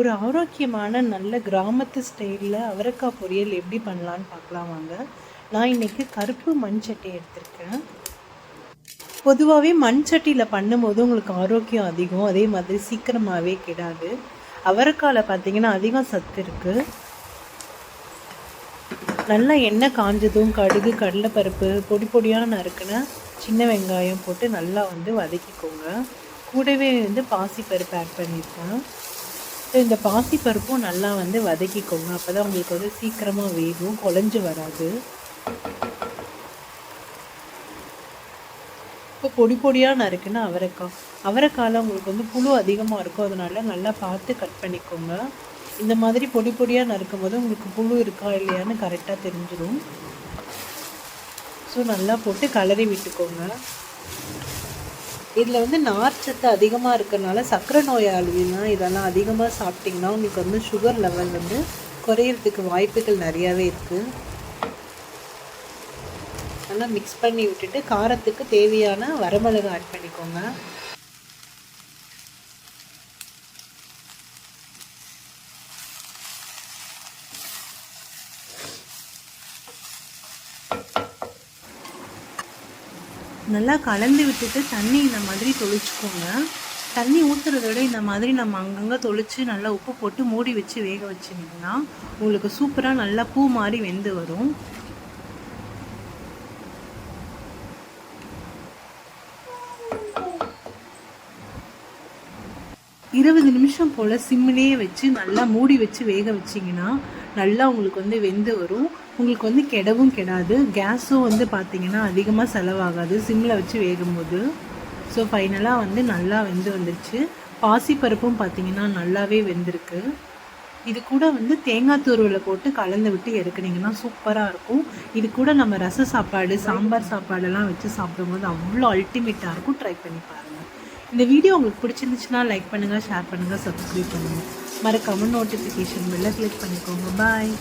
ஒரு ஆரோக்கியமான நல்ல கிராமத்து ஸ்டைலில் அவரைக்காய் பொரியல் எப்படி பண்ணலான்னு பார்க்கலாம் வாங்க. நான் இன்றைக்கி கருப்பு மண் சட்டி எடுத்திருக்கேன். பொதுவாகவே மண் சட்டியில் பண்ணும்போது உங்களுக்கு ஆரோக்கியம் அதிகம். அதே மாதிரி சீக்கிரமாகவே கிடாது. அவரைக்காயில் பார்த்தீங்கன்னா அதிகம் சத்து இருக்குது நல்லா எண்ணெய் காஞ்சதும் கடுகு கடலைப்பருப்பு பொடி பொடியாக நறுக்குன சின்ன வெங்காயம் போட்டு நல்லா வந்து வதக்கிக்கோங்க. கூடவே வந்து பாசிப்பருப்பு ஆட் பண்ணியிருக்கேன். ஸோ இந்த பாசிப்பருப்பும் நல்லா வந்து வதக்கிக்கோங்க. அப்போ தான் உங்களுக்கு வந்து சீக்கிரமாக வேகும் குழஞ்சி வராது. இப்போ பொடி பொடியாக நறுக்குன்னா அவரைக்காய் அவரைக்காயில் உங்களுக்கு வந்து புழு அதிகமாக இருக்கும். அதனால நல்லா பார்த்து கட் பண்ணிக்கோங்க. இந்த மாதிரி பொடி பொடியாக நறுக்கும் போது உங்களுக்கு புழு இருக்கா இல்லையான்னு கரெக்டாக தெரிஞ்சிடும் ஸோ நல்லா போட்டு கலரி விட்டுக்கோங்க. இதில் வந்து நார்ச்சத்து அதிகமாக இருக்கிறனால சர்க்கரை நோயாளிலாம் இதெல்லாம் அதிகமாக சாப்பிட்டிங்கன்னா உங்களுக்கு வந்து சுகர் லெவல் வந்து குறையிறதுக்கு வாய்ப்புகள் நிறையாவே இருக்குது நல்லா மிக்ஸ் பண்ணி விட்டுட்டு காரத்துக்கு தேவையான வரமிளகு ஆட் பண்ணிக்கோங்க. நல்லா கலந்து விட்டுட்டு தண்ணி இந்த மாதிரி தொளிச்சுக்கோங்க. தண்ணி ஊற்றுறத விட இந்த மாதிரி நம்ம அங்கங்கே தொளிச்சு நல்லா உப்பு போட்டு மூடி வச்சு வேக வச்சிங்கன்னா உங்களுக்கு சூப்பராக நல்லா பூ மாதிரி வெந்து வரும். இருபது நிமிஷம் போல் சிம்மிலேயே வச்சு நல்லா மூடி வச்சு வேக வச்சிங்கன்னா நல்லா உங்களுக்கு வந்து வெந்து வரும். உங்களுக்கு வந்து கெடவும் கெடாது. கேஸும் வந்து பார்த்திங்கன்னா அதிகமாக செலவாகாது. சிம்மில் வச்சு வேகும்போது. ஸோ ஃபைனலாக வந்து நல்லா வெந்து வந்துருச்சு. பாசிப்பருப்பும் பார்த்திங்கன்னா நல்லாவே வெந்திருக்கு. இது கூட வந்து தேங்காய் துருவில் போட்டு கலந்து விட்டு எடுக்கினீங்கன்னா சூப்பராக இருக்கும். இது கூட நம்ம ரச சாப்பாடு சாம்பார் சாப்பாடெல்லாம் வச்சு சாப்பிடும்போது அவ்வளோ அல்டிமேட்டாக இருக்கும். ட்ரை பண்ணி பாருங்கள் இந்த வீடியோ உங்களுக்கு பிடிச்சிருந்துச்சுன்னா லைக் பண்ணுங்கள் ஷேர் பண்ணுங்கள் சப்ஸ்கிரைப் பண்ணுங்கள் மறக்காமல் நோட்டிஃபிகேஷன் வெளில கிளிக் பண்ணிக்கோங்க. பாய்